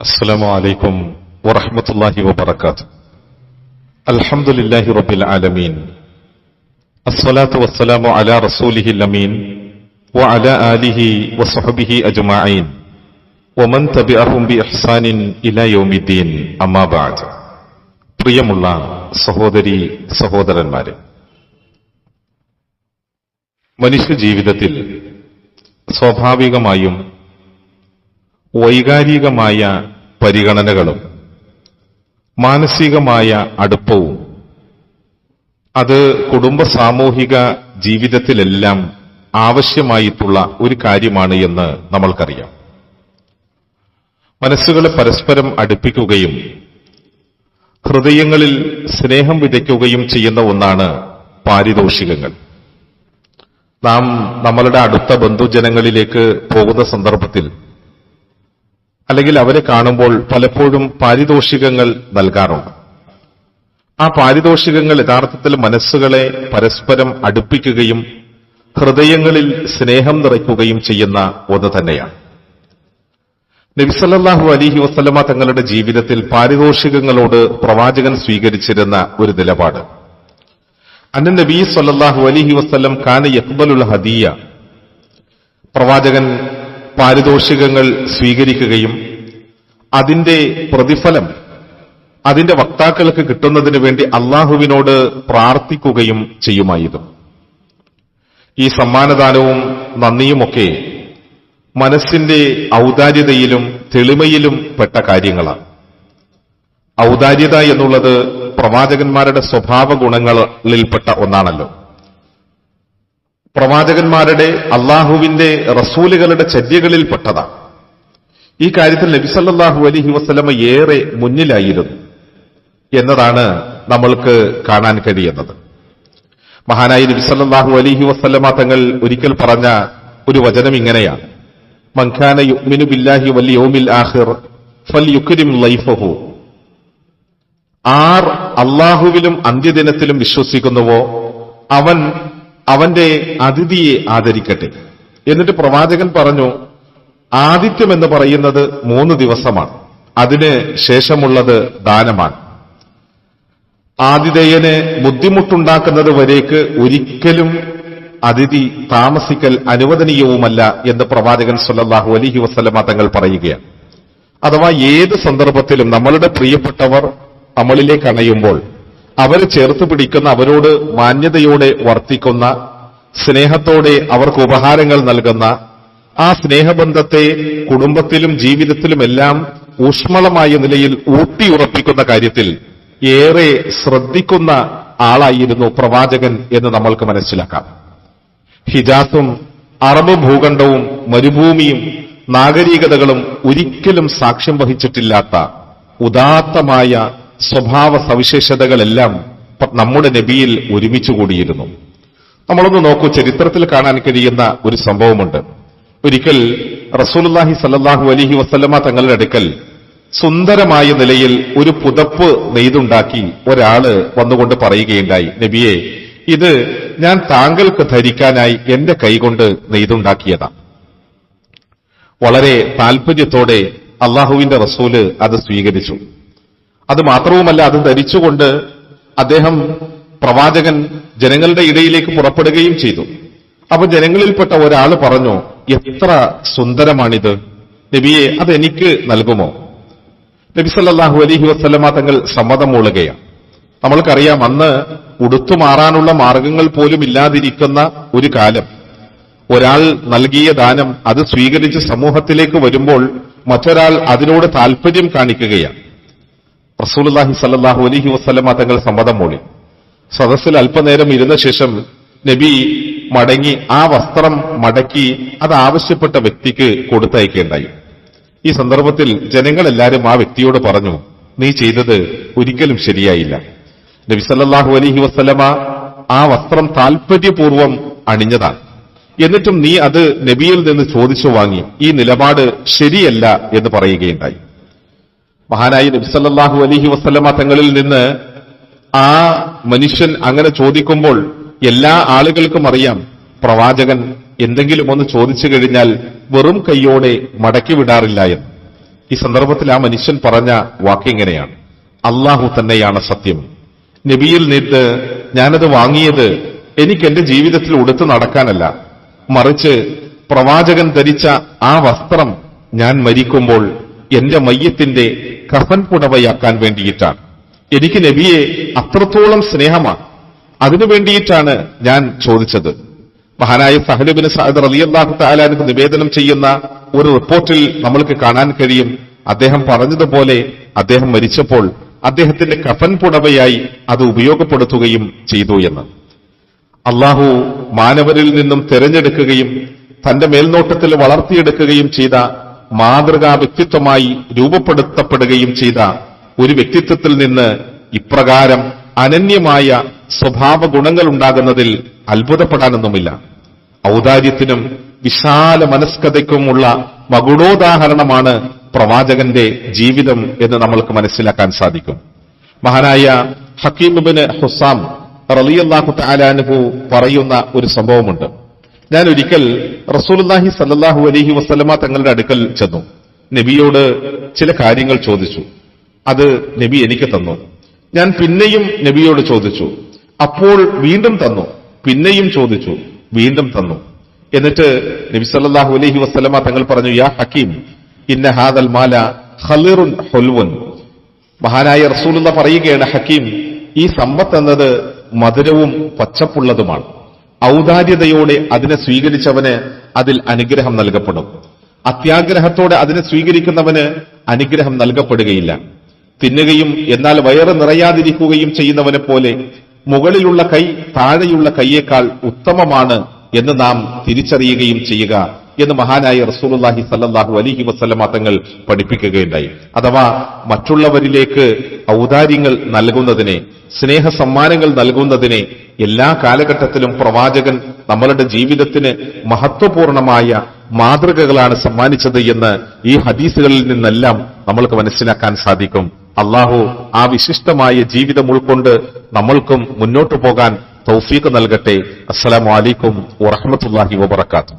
السلام عليكم ورحمة الله وبركاته الحمد لله رب العالمين الصلاة والسلام على رسوله الأمين وعلى آله وصحبه أجمعين ومن تبعهم بإحسان إلى يوم الدين أما بعد പ്രിയമുള്ള സഹോദരി സഹോദരന്മാരെ മനുഷ്യ ജീവിതത്തിൽ സ്വാഭാവികമായും വൈകാരികമായ പരിഗണനകളും മാനസികമായ അടുപ്പവും. അത് കുടുംബ സാമൂഹിക ജീവിതത്തിലെല്ലാം ആവശ്യമായിട്ടുള്ള ഒരു കാര്യമാണ് എന്ന് നമ്മൾക്കറിയാം. മനസ്സുകളെ പരസ്പരം അടുപ്പിക്കുകയും ഹൃദയങ്ങളിൽ സ്നേഹം വിതയ്ക്കുകയും ചെയ്യുന്ന ഒന്നാണ് പാരിതോഷികങ്ങൾ. നാം നമ്മളുടെ അടുത്ത ബന്ധുജനങ്ങളിലേക്ക് പോകുന്ന സന്ദർഭത്തിൽ അല്ലെങ്കിൽ അവരെ കാണുമ്പോൾ പലപ്പോഴും പാരിതോഷികങ്ങൾ നൽകാറുണ്ട്. ആ പാരിതോഷികങ്ങൾ യഥാർത്ഥത്തിൽ മനസ്സുകളെ പരസ്പരം അടുപ്പിക്കുകയും ഹൃദയങ്ങളിൽ സ്നേഹം നിറയ്ക്കുകയും ചെയ്യുന്ന ഒന്ന് തന്നെയാണ്. നബിസല്ലാഹു അലിഹി വസ്ലമ തങ്ങളുടെ ജീവിതത്തിൽ പാരിതോഷികങ്ങളോട് പ്രവാചകൻ സ്വീകരിച്ചിരുന്ന ഒരു നിലപാട്. അന്ന നബി സല്ലാഹു അലിഹി വസ്ലം കാന യക്ബലുൽ ഹദിയ. പ്രവാചകൻ പാരിതോഷികങ്ങൾ സ്വീകരിക്കുകയും അതിന്റെ പ്രതിഫലം അതിന്റെ വക്താക്കൾക്ക് കിട്ടുന്നതിന് വേണ്ടി അള്ളാഹുവിനോട് പ്രാർത്ഥിക്കുകയും ചെയ്യുമായിരുന്നു. ഈ സമ്മാനദാനവും നന്ദിയുമൊക്കെ മനസ്സിന്റെ ഔദാര്യതയിലും തെളിമയിലും പെട്ട കാര്യങ്ങളാണ്. ഔദാര്യത എന്നുള്ളത് പ്രവാചകന്മാരുടെ സ്വഭാവ ഗുണങ്ങളിൽപ്പെട്ട ഒന്നാണല്ലോ. പ്രവാചകന്മാരുടെ അള്ളാഹുവിന്റെ റസൂലുകളുടെ ചര്യകളിൽപ്പെട്ടതാണ്. ഈ കാര്യത്തിൽ നബിസല്ലാഹു അലഹി വസ്ലമ ഏറെ മുന്നിലായിരുന്നു എന്നതാണ് നമ്മൾക്ക് കാണാൻ കഴിയുന്നത്. മഹാനായി നബിസല്ലാഹു അലഹി വസ്ലമ തങ്ങൾ ഒരിക്കൽ പറഞ്ഞ ഒരു വചനം ഇങ്ങനെയാണ്. മൻഖാന യുഗ്മിനു ബില്ലാഹി വലി ഓമിൽ ആഹിർ ഫൽ യുക്രിം ലൈഫഹു. ആർ അള്ളാഹുവിലും അന്ത്യദിനത്തിലും വിശ്വസിക്കുന്നുവോ? അവൻ അവന്റെ അതിഥിയെ ആദരിക്കട്ടെ. എന്നിട്ട് പ്രവാചകൻ പറഞ്ഞു ആദിത്യം എന്ന് പറയുന്നത് മൂന്ന് ദിവസമാണ്. അതിന് ശേഷമുള്ളത് ദാനമാണ്. ആതിഥേയന് ബുദ്ധിമുട്ടുണ്ടാക്കുന്നത് വരേക്ക് ഒരിക്കലും അതിഥി താമസിക്കൽ അനുവദനീയവുമല്ല എന്ന് പ്രവാചകൻ സല്ലാഹു അലഹി വസ്ലമ തങ്ങൾ പറയുകയാണ്. അഥവാ ഏത് സന്ദർഭത്തിലും നമ്മളുടെ പ്രിയപ്പെട്ടവർ നമ്മളിലേക്ക് അണയുമ്പോൾ അവരെ ചേർത്ത് പിടിക്കുന്ന അവരോട് മാന്യതയോടെ വർത്തിക്കുന്ന സ്നേഹത്തോടെ അവർക്ക് ഉപഹാരങ്ങൾ നൽകുന്ന ആ സ്നേഹബന്ധത്തെ കുടുംബത്തിലും ജീവിതത്തിലുമെല്ലാം ഊഷ്മളമായ നിലയിൽ ഊട്ടിയുറപ്പിക്കുന്ന കാര്യത്തിൽ ഏറെ ശ്രദ്ധിക്കുന്ന ആളായിരുന്നു പ്രവാചകൻ എന്ന് നമ്മൾക്ക് മനസ്സിലാക്കാം. ഹിജാസും അറബ് ഭൂഖണ്ഡവും മരുഭൂമിയും നാഗരികതകളും ഒരിക്കലും സാക്ഷ്യം വഹിച്ചിട്ടില്ലാത്ത ഉദാത്തമായ സ്വഭാവ സവിശേഷതകളെല്ലാം നമ്മുടെ നബിയിൽ ഒരുമിച്ച് കൂടിയിരുന്നു. നമ്മളൊന്ന് നോക്കൂ ചരിത്രത്തിൽ കാണാൻ കഴിയുന്ന ഒരു സംഭവമുണ്ട്. ഒരിക്കൽ റസൂലുല്ലാഹി സല്ലാഹു അലഹി വസ്ലമ തങ്ങളുടെ അടുക്കൽ സുന്ദരമായ നിലയിൽ ഒരു പുതപ്പ് നെയ്തുണ്ടാക്കി ഒരാൾ വന്നുകൊണ്ട് പറയുകയുണ്ടായി നബിയെ ഇത് ഞാൻ താങ്കൾക്ക് ധരിക്കാനായി എന്റെ കൈകൊണ്ട് നെയ്തുണ്ടാക്കിയതാണ് വളരെ താൽപര്യത്തോടെ അള്ളാഹുവിന്റെ റസൂൽ അത് സ്വീകരിച്ചു. അത് മാത്രവുമല്ല അത് ധരിച്ചുകൊണ്ട് അദ്ദേഹം പ്രവാചകൻ ജനങ്ങളുടെ ഇടയിലേക്ക് പുറപ്പെടുകയും ചെയ്തു. അപ്പൊ ജനങ്ങളിൽപ്പെട്ട ഒരാൾ പറഞ്ഞു എത്ര സുന്ദരമാണിത്. നബിയെ അത് എനിക്ക് നൽകുമോ? നബി സല്ലാഹു അലഹി വസ്ലമ തങ്ങൾ സമ്മതം മൂളുകയാണ്. നമ്മൾക്കറിയാം അന്ന് ഉടുത്തുമാറാനുള്ള മാർഗങ്ങൾ പോലും ഇല്ലാതിരിക്കുന്ന ഒരു കാലം. ഒരാൾ നൽകിയ ദാനം അത് സ്വീകരിച്ച് സമൂഹത്തിലേക്ക് വരുമ്പോൾ മറ്റൊരാൾ അതിനോട് താല്പര്യം കാണിക്കുകയാണ്. റസൂലുല്ലാഹി സല്ലാഹു അലഹി വസ്ലമ തങ്ങൾ സമ്മതം മൂളി. സദസ്സിൽ അല്പനേരം ഇരുന്ന ശേഷം നബി മടങ്ങി ആ വസ്ത്രം മടക്കി അത് ആവശ്യപ്പെട്ട വ്യക്തിക്ക് കൊടുത്തയക്കേണ്ടായി. ഈ സന്ദർഭത്തിൽ ജനങ്ങളെല്ലാരും ആ വ്യക്തിയോട് പറഞ്ഞു നീ ചെയ്തത് ഒരിക്കലും ശരിയായില്ല. നബി സല്ലാഹു അലഹി വസ്ലമ ആ വസ്ത്രം താൽപര്യപൂർവം അണിഞ്ഞതാണ്. എന്നിട്ടും നീ അത് നബിയിൽ നിന്ന് ചോദിച്ചു വാങ്ങി. ഈ നിലപാട് ശരിയല്ല എന്ന് പറയുകയുണ്ടായി. മഹാനായി നബി സല്ലാഹു അലഹി വസ്ലമ തങ്ങളിൽ നിന്ന് ആ മനുഷ്യൻ അങ്ങനെ ചോദിക്കുമ്പോൾ എല്ലാ ആളുകൾക്കും അറിയാം പ്രവാചകൻ എന്തെങ്കിലും ഒന്ന് ചോദിച്ചു കഴിഞ്ഞാൽ വെറും കൈയോടെ മടക്കി വിടാറില്ല എന്ന്. ഈ സന്ദർഭത്തിൽ ആ മനുഷ്യൻ പറഞ്ഞ വാക്കിങ്ങനെയാണ് അള്ളാഹു തന്നെയാണ് സത്യം. നബിയിൽ നിന്ന് ഞാനത് വാങ്ങിയത് എനിക്ക് എന്റെ ജീവിതത്തിൽ ഉടുത്തു നടക്കാനല്ല. മറിച്ച് പ്രവാചകൻ ധരിച്ച ആ വസ്ത്രം ഞാൻ മരിക്കുമ്പോൾ എന്റെ മയ്യത്തിന്റെ കഫൻ പുടവയാക്കാൻ വേണ്ടിയിട്ടാണ്. എനിക്ക് നബിയെ അത്രത്തോളം സ്നേഹമാണ്. അതിനു വേണ്ടിയിട്ടാണ് ഞാൻ ചോദിച്ചത്. മഹാനായ സഹലുബിന് സാദർ അലി അള്ളാഹു താലാനക്ക് നിവേദനം ചെയ്യുന്ന ഒരു റിപ്പോർട്ടിൽ നമ്മൾക്ക് കാണാൻ കഴിയും. അദ്ദേഹം പറഞ്ഞതുപോലെ അദ്ദേഹം മരിച്ചപ്പോൾ അദ്ദേഹത്തിന്റെ കഫൻ പുടവയായി അത് ഉപയോഗപ്പെടുത്തുകയും ചെയ്തു എന്ന്. അള്ളാഹു മാനവരിൽ നിന്നും തിരഞ്ഞെടുക്കുകയും തന്റെ മേൽനോട്ടത്തിൽ വളർത്തിയെടുക്കുകയും ചെയ്ത മാതൃകാ വ്യക്തിത്വമായി രൂപപ്പെടുത്തപ്പെടുകയും ചെയ്ത ഒരു വ്യക്തിത്വത്തിൽ നിന്ന് ഇപ്രകാരം അനന്യമായ സ്വഭാവ ഗുണങ്ങൾ ഉണ്ടാകുന്നതിൽ അത്ഭുതപ്പെടാനൊന്നുമില്ല. ഔദാര്യത്തിനും വിശാല മനസ്കഥയ്ക്കുമുള്ള മകുടോദാഹരണമാണ് പ്രവാചകന്റെ ജീവിതം എന്ന് നമ്മൾക്ക് മനസ്സിലാക്കാൻ സാധിക്കും. മഹാനായ ഹക്കീമുബിന് ഹുസാം റലിയല്ലാഹു താലാനുഹു പറയുന്ന ഒരു സംഭവമുണ്ട്. ഞാൻ ഒരിക്കൽ റസൂൽഹി സല്ലാഹു അലഹി വസ്ലമ തങ്ങളുടെ അടുക്കൽ ചെന്നു. നബിയോട് ചില കാര്യങ്ങൾ ചോദിച്ചു. അത് നബി എനിക്ക് തന്നു. ഞാൻ പിന്നെയും നബിയോട് ചോദിച്ചു. അപ്പോൾ വീണ്ടും തന്നു. പിന്നെയും ചോദിച്ചു. വീണ്ടും തന്നു. എന്നിട്ട് നബി സല്ലാഹു അലഹി വസ്ലമ തങ്ങൾ പറഞ്ഞു യാ ഹക്കീം ഇന്ന ഹാദൽ മാല ഹലിറുൻ ഹുൽവുൻ. മഹാനായ റസൂലുള്ള പറയുകയാണ് ഹക്കീം ഈ സമ്പത്ത് എന്നത് മധുരവും പച്ചപ്പുള്ളതുമാണ്. ഔദാര്യതയോടെ അതിനെ സ്വീകരിച്ചവന് അതിൽ അനുഗ്രഹം നൽകപ്പെടും. അത്യാഗ്രഹത്തോടെ അതിനെ സ്വീകരിക്കുന്നവന് അനുഗ്രഹം നൽകപ്പെടുകയില്ല. തിന്നുകയും എന്നാൽ വയറ് നിറയാതിരിക്കുകയും ചെയ്യുന്നവനെ പോലെ മുകളിലുള്ള കൈ താഴെയുള്ള കൈയേക്കാൾ ഉത്തമമാണ് എന്ന് നാം തിരിച്ചറിയുകയും ചെയ്യുക എന്ന് മഹാനായ റസൂലുള്ളാഹി സല്ലല്ലാഹു അലൈഹി വസല്ലമ തങ്ങൾ പഠിപ്പിക്കുകയുണ്ടായി. അഥവാ മറ്റുള്ളവരിലേക്ക് ഔദാര്യങ്ങൾ നൽകുന്നതിനെ സ്നേഹ സമ്മാനങ്ങൾ നൽകുന്നതിനെ എല്ലാ കാലഘട്ടത്തിലും പ്രവാചകൻ നമ്മളുടെ ജീവിതത്തിന് മഹത്വപൂർണമായ മാതൃകകളാണ് സമ്മാനിച്ചത് എന്ന് ഈ ഹദീസുകളിൽ നിന്നെല്ലാം നമ്മൾക്ക് മനസ്സിലാക്കാൻ സാധിക്കും. അള്ളാഹു ആ വിശിഷ്ടമായ ജീവിതം ഉൾക്കൊണ്ട് നമ്മൾക്കും മുന്നോട്ടു പോകാൻ തൗഫീഖ് നൽകട്ടെ. അസ്സലാമു അലൈക്കും വറഹമത്തല്ലാഹി വബർക്കാത്തു